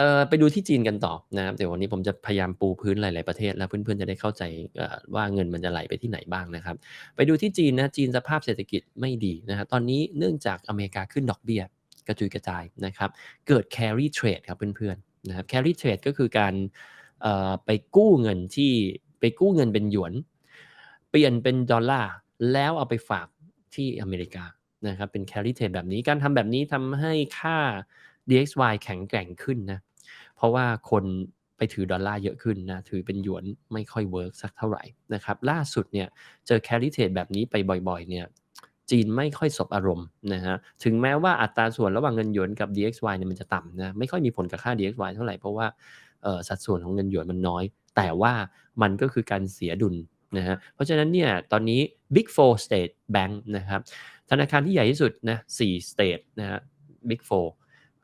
เอ่อไปดูที่จีนกันต่อนะครับเดี๋ยววันนี้ผมจะพยายามปูพื้นหลาย ๆประเทศ แล้วเพื่อนๆจะได้เข้าใจว่าเงินมันจะไหลไปที่ไหนบ้างนะครับ ไปดูที่จีนนะจีนสภาพเศรษฐกิจไม่ดีนะครับตอนนี้เนื่องจากอเมริกาขึ้นดอกเบี้ยกระจุยกระจายนะครับเกิด carry trade ครับเพื่อนๆนะครับ carry trade ก็คือการเอ่อไปกู้เงินที่ไปกู้เงินเป็นหยวน เปลี่ยนเป็นดอลลาร์แล้วเอาไปฝากที่อเมริกานะครับเป็น carry trade แบบนี้การทำแบบนี้ทำให้ค่า DXY แข็งแกร่งขึ้นนะ เพราะว่าคนไปถือดอลลาร์เยอะขึ้นนะถือเป็นหยวนไม่ค่อยเวิร์กสักเท่าไหร่นะครับล่าสุดเนี่ยเจอ carry trade แบบนี้ไปบ่อยๆเนี่ยจีนไม่ค่อยสบอารมณ์นะฮะถึงแม้ว่าอัตราส่วนระหว่างเงินหยวนกับ DXY เนี่ยมันจะต่ำนะไม่ค่อยมีผลกับค่า DXY เท่าไหร่เพราะว่าสัดส่วนของเงินหยวนมันน้อย แต่ว่ามันก็คือการเสียดุลนะฮะเพราะฉะนั้นเนี่ยตอนนี้ Big Four State Bank นะครับธนาคารที่ใหญ่ที่สุดนะ4 state นะฮะ Big Four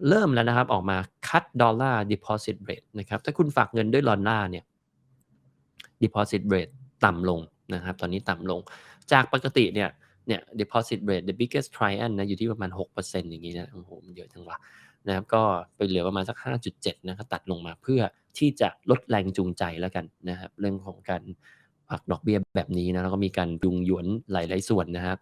เริ่มแล้วนะครับออกมาคัดดอลลาร์ deposit rate นะครับ ถ้าคุณฝากเงินด้วยดอลลาร์เนี่ย deposit rate ต่ำลงนะครับ ตอนนี้ต่ำลง จากปกติเนี่ยเนี่ย deposit rate the biggest trial นะอยู่ที่ประมาณ 6%อย่างนี้นะโอ้โหมันเยอะจังวะนะครับก็ไปเหลือประมาณสัก 5.7 นะครับตัดลงมาเพื่อที่จะลดแรงจูงใจแล้วกันนะครับ เรื่องของการผักดอกเบี้ยแบบนี้นะแล้วก็มีการยุงหยวนหลาย ๆ ส่วนนะครับ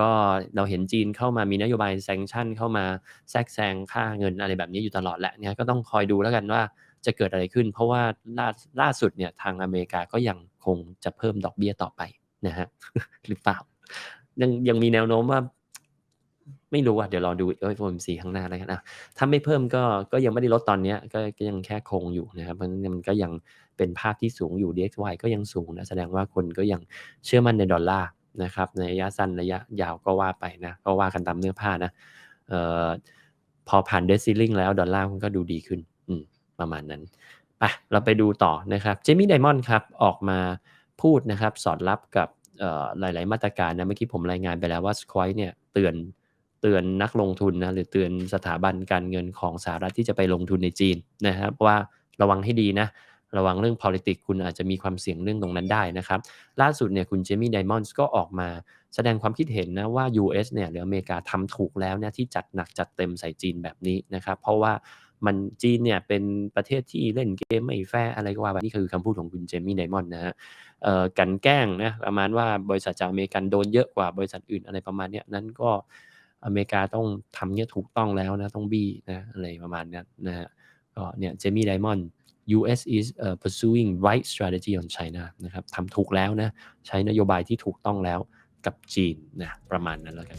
ก็เราเห็นจีนเข้ามามีนโยบายแซงชั่นเข้ามาแทรกแซงค่าเงินอะไรแบบนี้อยู่ตลอดแหละเนี่ยก็ต้องคอยดูแล้วกันว่าจะเกิดอะไรขึ้น เพราะว่าล่าล่าสุดเนี่ยทางอเมริกาก็ยังคงจะเพิ่มดอกเบี้ยต่อไปนะฮะหรือเปล่า ยังยังมีแนวโน้มว่าไม่รู้อะเดี๋ยวรอดู FOMC ข้างหน้าแล้วกันนะถ้าไม่เพิ่มก็ก็ยังไม่ได้ลดตอนเนี้ยก็ยังแค่คงอยู่นะครับเพราะฉะนั้นมันก็ยังเป็นภาพที่สูงอยู่ DXY ก็ยังสูงนะแสดงว่าคนก็ยังเชื่อมั่นในดอลลาร์ นะครับในระยะสั้นระยะยาวก็ว่าไปนะก็ว่ากันตามเนื้อผ้านะออพอผ่านเดซิลิงแล้วดอลลาร์มันก็ดูดีขึ้นประมาณนั้นไปเราไปดูต่อนะครับเจมี่ไดมอนด์ครับออกมาพูดนะครับสอดรับกับหลาย ๆ มาตรการนะเมื่อกี้ผมรายงานไปแล้วว่าสควอยเนี่ยเตือนเตือนนักลงทุนนะหรือเตือนสถาบันการเงินของสหรัฐที่จะไปลงทุนในจีนนะครับว่าระวังให้ดีนะ ระวังเรื่อง politics คุณอาจจะมีความเสี่ยงเรื่องตรงนั้นได้นะครับ ล่าสุดเนี่ยคุณเจมี่ไดมอนด์ก็ออกมาแสดงความคิดเห็นนะว่า US เนี่ยหรืออเมริกาทำถูกแล้วเนี่ยที่จัดหนักจัดเต็มใส่จีนแบบนี้นะครับ เพราะว่ามันจีนเนี่ยเป็นประเทศที่เล่นเกมไม่แฟร์อะไรก็ว่าไปนี่คือคำพูดของคุณเจมี่ไดมอนด์นะฮะกันแกล้งนะประมาณว่าบริษัทจากอเมริกันโดนเยอะกว่าบริษัทอื่นอะไรประมาณนี้นั้นก็อเมริกาต้องทำเนี่ยถูกต้องแล้วนะต้องบี้นะอะไรประมาณนั้นนะฮะก็เนี่ยเจมี่ไดมอนด์ US is uh, pursuing right strategy on China นะครับทำถูกแล้วนะใช้นโยบายที่ถูกต้องแล้วกับจีนนะประมาณนั้นแล้วกัน